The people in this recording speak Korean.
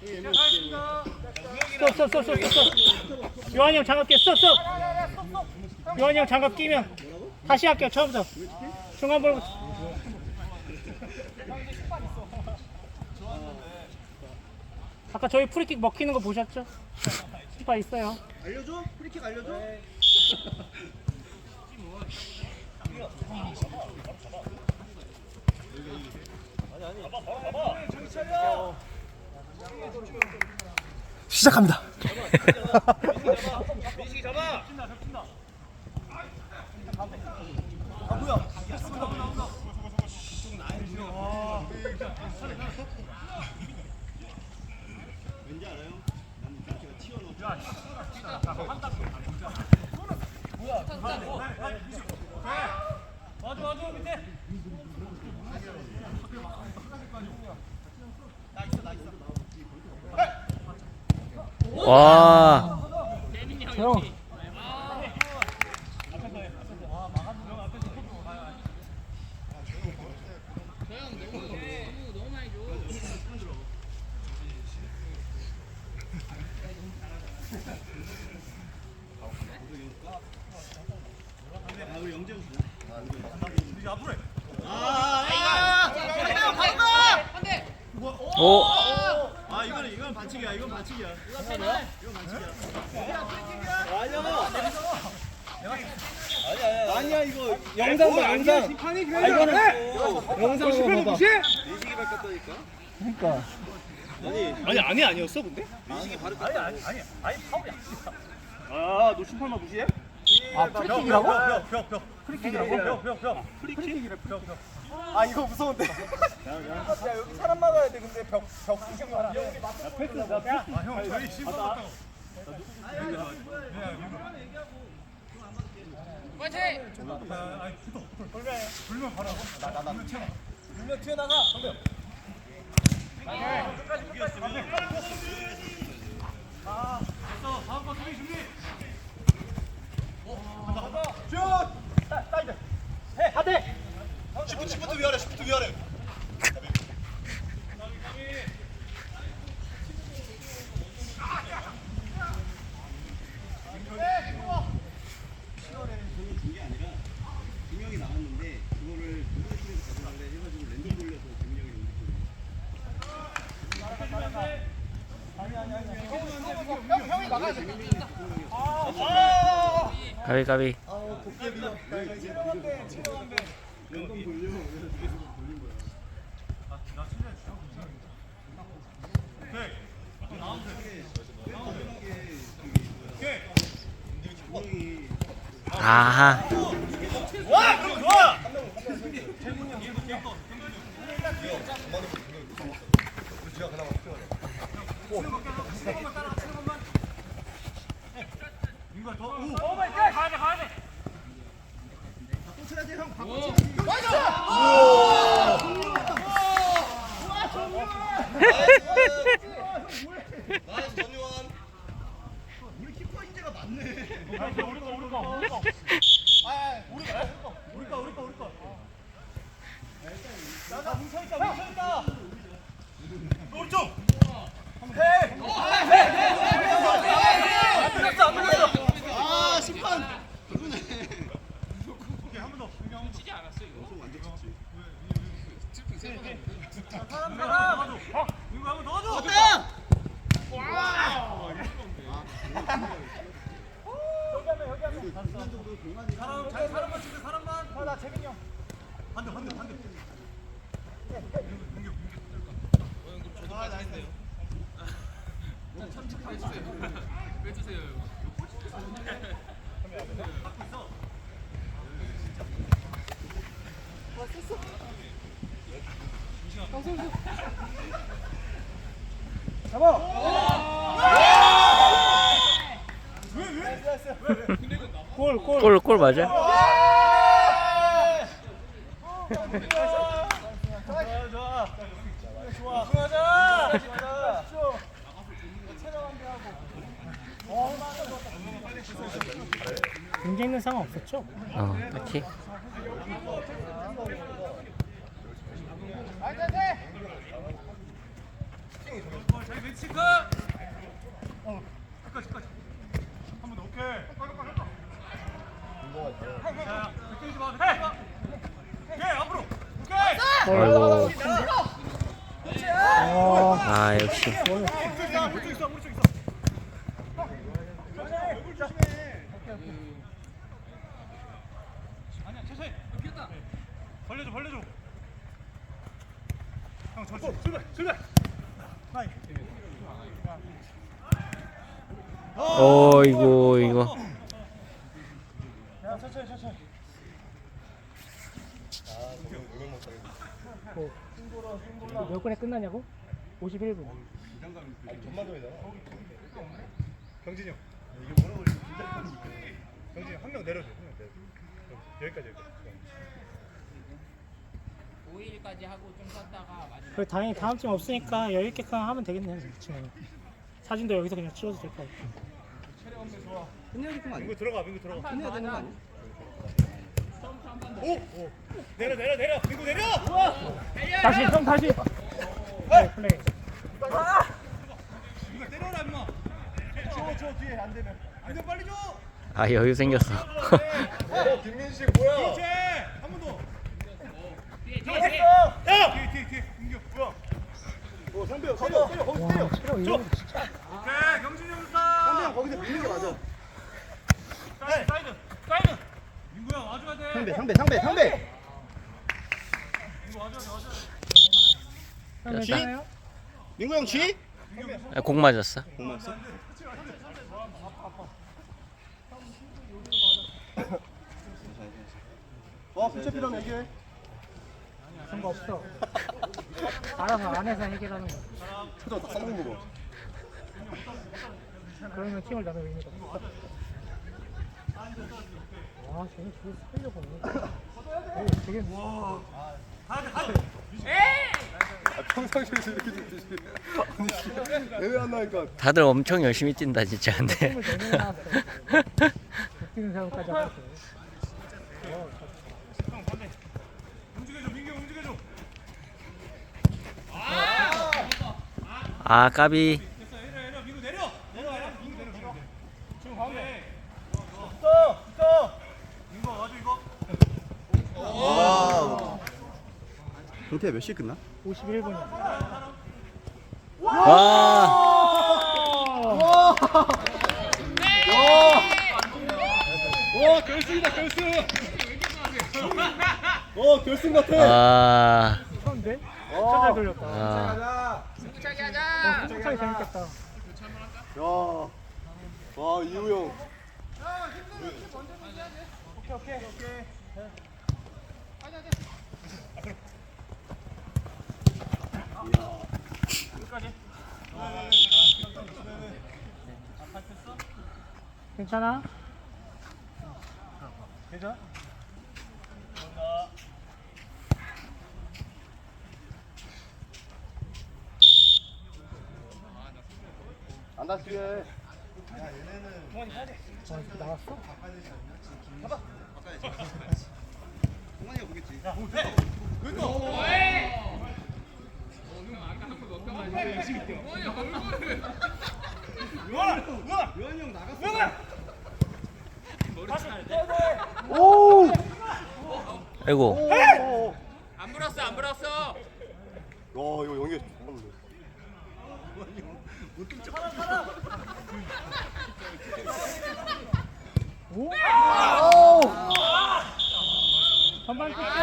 스톱 스톱 스톱 스톱 스톱 요한이 형 장갑 끼 스톱 스톱 요한이 형 장갑 끼면 다시 할게요 처음부터. 중간 볼부터 아까 저희 프리킥 먹히는 거 보셨죠? 스파 있어요. 알려줘? 프리킥 알려줘? 시작합니다. 알아요? 나는 제가 튀어넣어. 와. 형 오. 아, 이건 반칙이야. 이건 반칙이야. 이건 반칙이야. 아니야. 아니야 이거 영상 봐 영상. 아 이거는 영상 봐봐. 인식이 바뀌었다니까. 그러니까 아니 아니 아니 아니었어 근데? 인식이 바로 아니 아니 아니. 아너 심판만 무시해? 아 프리킥이라고? 프리킥이라고? 프리킥이래 프리킥. 아 이거 무서운데. 야 여기 사람 막아야 돼. 근데 벽벽 수정하라. 패스 나 패스. 형 저희 신고 같다고 아니 붙어 붙어 불면 바로 나나나 분명 튀어나가. 정면. 다음 거 수비 준비 시프트 시프트 위아래 시프트 위아래. 준게 아니라 두 명이 나왔는데 그거를 누구 팀에서 가져가래 해가지고 랜덤 돌려서 재민이 형이 옮겼거든요. 가비 가비. 랜덤 민가 더 오! 가야 돼 가야 돼 또 쳐야 돼 형. 바꿔 나이스 전유환. 우리 키퍼 인재가 많네. 우리 거 우리 거 우리 거 우리 거 아, 우리 거 우리 거 우리 거 우리 거 야나 뭉쳐 있다 뭉쳐 있다 오른쪽 아 심판. 그러네. 오케이 한번 더. 여기 한번 치지 않았어 이거. 완전 찍지. 사람 사람. 어, 이거 한번 넣어줘. 어때? 사람 잘 사람만 치고 사람만. 어나 재민이 형. 반대 반대 반대. 아 나이스요. 골 골 골 골 맞아? 좋아 좋아. 좋아하 아, 역시. 벌려줘 벌려줘. 형 저쪽 출발 출발. 어이구, 이거. 몇 분에 끝나냐고? 51분. 경진이 형. 경진이 형 한 명 내려줘. 여기까지 여기까지 5일까지 하고 좀 쉬었다가 마지막 그래 다행히 다음 주에 없으니까 여유 있게 그냥 하면 되겠네. 지금 사진도 여기서 그냥 찍어도 될거 같아. 끝내야 될거 아니야? 민구 들어가 민구 들어가 끝내야 되는 거 아니야? 오! 오! 내려 내려 내려 민구 내려! 다시 형 다시. 네, 플레이. 민구 때려라 임마 줘줘 뒤에 안 되면 민구 빨리 줘! 아, 여유 생겼어. 어 김민식 뭐야? 그렇지! 한번 더! 진짜. 쥐? 아, 공 맞았어. 고맙어. 어 붙잡히라면 얘기해. 그런 거 없어. 알아서 안에서 해결하는 거. 초저 다 써먹는 거 봐. 그러면 팀을 나눌 의미가 없어. 와, 쟤는 저걸 살려고 없네. 오, 되게 아, 평상시에서 이렇게 좀 주시. 아니 대회 안 나니까. 다들 엄청 열심히 뛴다, 진짜. 근데. 팀을 내내 나왔어. 웃기는 사람까지 하고. 형 반대 움직여줘 민규 움직여줘 아, 까비. 됐어 내려 내려 민구 내려 내려 민구 내려 민구 내려 지금 가운데 붙어 붙어. 민구 와 줘 이거 와. 동태 몇 시에 끝나? 51분이야. 와. 와 결승이다 결승. 어 결승 같아. 아. 처음인데? 진짜 잘 돌렸다. 아. 가자. 승부차기 어, 승부차기 재밌겠다. 야. 와 이우 형. 괜찮아? 괜찮아? 안 다치게. 어, 이렇게 나왔어? 동환이가 보겠지 요한 요한 요한이 형 나갔어 오. 아이고. 오! 오! 한발 끝